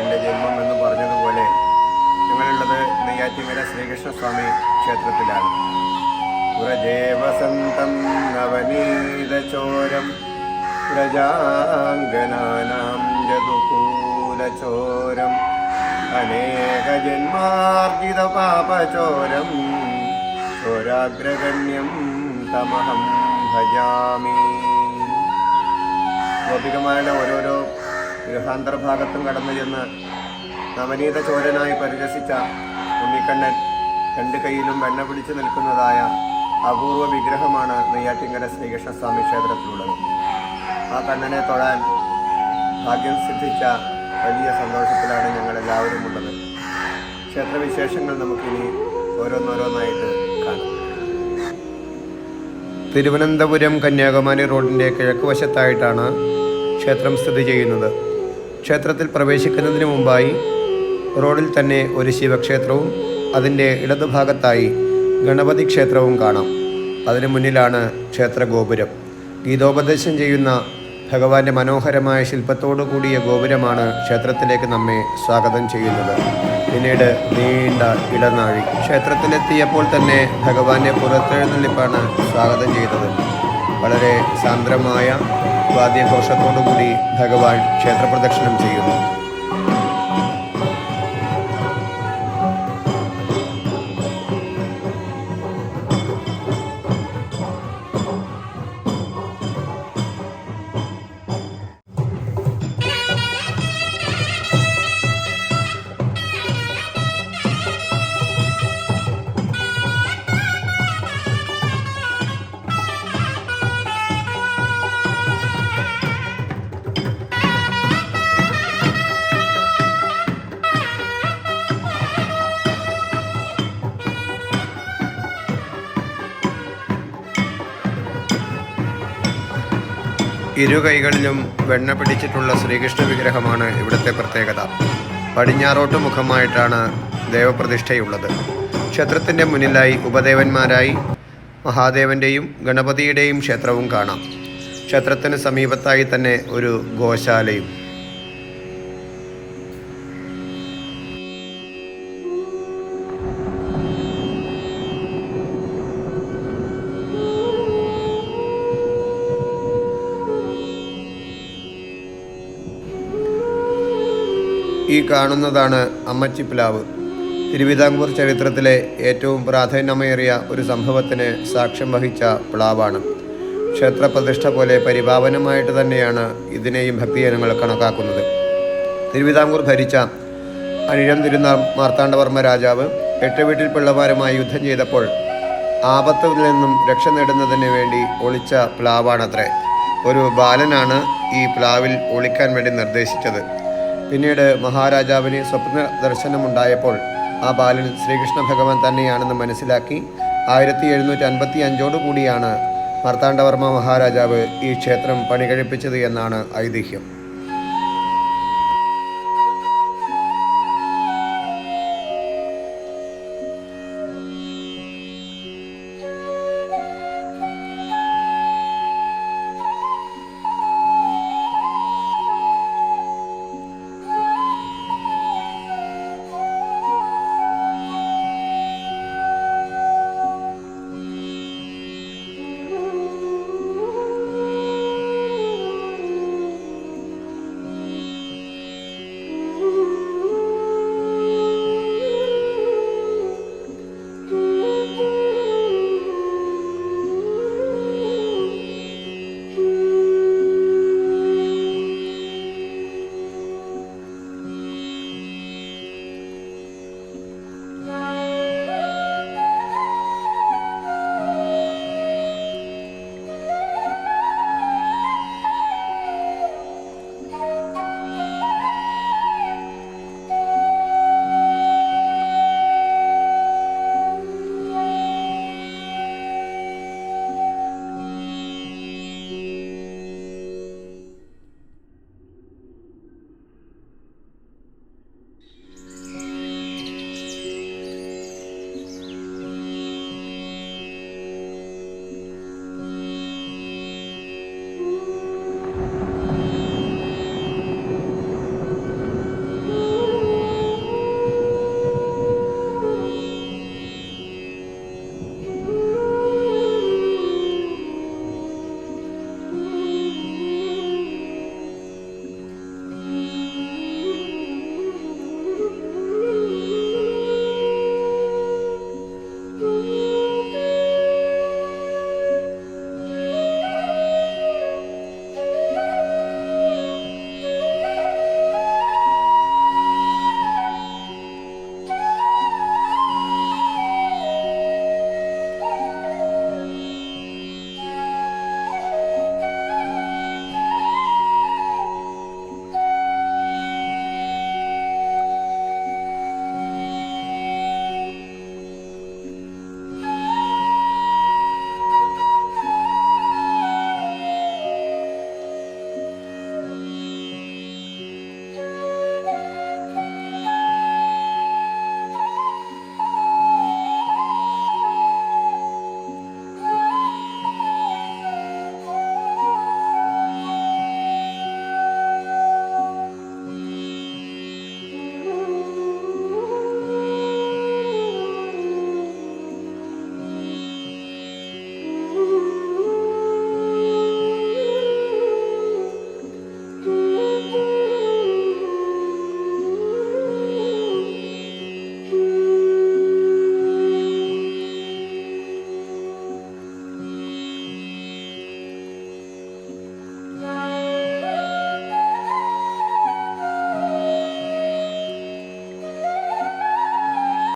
എന്റെ ജന്മം എന്ന് പറഞ്ഞതുപോലെ ഞങ്ങളുള്ളത് നെയ്യാറ്റിമല ശ്രീകൃഷ്ണസ്വാമി ക്ഷേത്രത്തിലാണ്. വ്രജേവസന്തം നവനീതചോരം പ്രജാംഗനാനാം ജതുകൂലചോരം പാപചോരം ചോരാഗ്രഗണ്യം തമഹം ഭജാമി. ഗോപികമാരുടെ ഓരോരോ ഗൃഹാന്തർഭാഗത്തും കടന്നു ചെന്ന് നവനീത ചോരനായി പരിരസിച്ച ഉണ്ണിക്കണ്ണൻ രണ്ട് കൈയിലും വെണ്ണ പിടിച്ചു നിൽക്കുന്നതായ അപൂർവ വിഗ്രഹമാണ് നെയ്യാറ്റിങ്കര ശ്രീകൃഷ്ണസ്വാമി ക്ഷേത്രത്തിലുള്ളത്. ആ കണ്ണനെ തൊഴാൻ ഭാഗ്യം സിദ്ധിച്ച വലിയ സന്തോഷത്തിലാണ് ഞങ്ങളെല്ലാവരും ഉള്ളത്. ക്ഷേത്രവിശേഷങ്ങൾ നമുക്കിനി ഓരോന്നോരോന്നായിട്ട് കാണാം. തിരുവനന്തപുരം കന്യാകുമാരി റോഡിന്റെ കിഴക്കുവശത്തായിട്ടാണ് ക്ഷേത്രം സ്ഥിതി ചെയ്യുന്നത്. ക്ഷേത്രത്തിൽ പ്രവേശിക്കുന്നതിന് മുമ്പായി റോഡിൽ തന്നെ ഒരു ശിവക്ഷേത്രവും അതിന്റെ ഇടതുഭാഗത്തായി ഗണപതി ക്ഷേത്രവും കാണാം. അതിനു മുന്നിലാണ് ക്ഷേത്ര ഗോപുരം ഗീതോപദേശം ചെയ്യുന്ന ഭഗവാന്റെ മനോഹരമായ ശില്പത്തോടു കൂടിയ ഗോപുരമാണ് ക്ഷേത്രത്തിലേക്ക് നമ്മെ സ്വാഗതം ചെയ്യുന്നത്. പിന്നീട് നീണ്ട ഇടനാഴി. ക്ഷേത്രത്തിലെത്തിയപ്പോൾ തന്നെ ഭഗവാന്റെ പുറത്തെഴുന്നള്ളിപ്പാണ് സ്വാഗതം ചെയ്തത്. വളരെ സാന്ദ്രമായ വാദ്യഘോഷത്തോടുകൂടി ഭഗവാൻ ക്ഷേത്രപ്രദക്ഷിണം ചെയ്യുന്നു. ഇരു കൈകളിലും വെണ്ണ പിടിച്ചിട്ടുള്ള ശ്രീകൃഷ്ണ വിഗ്രഹമാണ് ഇവിടുത്തെ പ്രത്യേകത. പടിഞ്ഞാറോട്ട് മുഖമായിട്ടാണ് ദേവപ്രതിഷ്ഠയുള്ളത്. ക്ഷേത്രത്തിന്റെ മുന്നിലായി ഉപദേവന്മാരായി മഹാദേവന്റെയും ഗണപതിയുടെയും ക്ഷേത്രവും കാണാം. ക്ഷേത്രത്തിന് സമീപത്തായി തന്നെ ഒരു ഗോശാലയും. ഈ കാണുന്നതാണ് അമ്മച്ചിപ്ലാവ് തിരുവിതാംകൂർ ചരിത്രത്തിലെ ഏറ്റവും പ്രാധാന്യമേറിയ ഒരു സംഭവത്തിന് സാക്ഷ്യം വഹിച്ച പ്ലാവാണ് ക്ഷേത്രപ്രതിഷ്ഠ പോലെ പരിപാവനമായിട്ട് തന്നെയാണ് ഇതിനെയും ഭക്തിജനങ്ങൾ കണക്കാക്കുന്നത്. തിരുവിതാംകൂർ ഭരിച്ച അനിഴം തിരുന്ന മാർത്താണ്ഡവർമ്മ രാജാവ് എട്ട് വീട്ടിൽ പിള്ളമാരുമായി യുദ്ധം ചെയ്തപ്പോൾ ആപത്തിൽ നിന്നും രക്ഷ നേടുന്നതിന് വേണ്ടി ഒളിച്ച പ്ലാവാണത്രേ ഒരു ബാലനാണ് ഈ പ്ലാവിൽ ഒളിക്കാൻ വേണ്ടി നിർദ്ദേശിച്ചത്. പിന്നീട് മഹാരാജാവിന് സ്വപ്ന ദർശനമുണ്ടായപ്പോൾ ആ ബാലൻ ശ്രീകൃഷ്ണ ഭഗവാൻ തന്നെയാണെന്ന് മനസ്സിലാക്കി ആയിരത്തി എഴുന്നൂറ്റി അൻപത്തി അഞ്ചോടു കൂടിയാണ് മാർത്താണ്ഡവർമ്മ മഹാരാജാവ് ഈ ക്ഷേത്രം പണികഴിപ്പിച്ചത് എന്നാണ് ഐതിഹ്യം.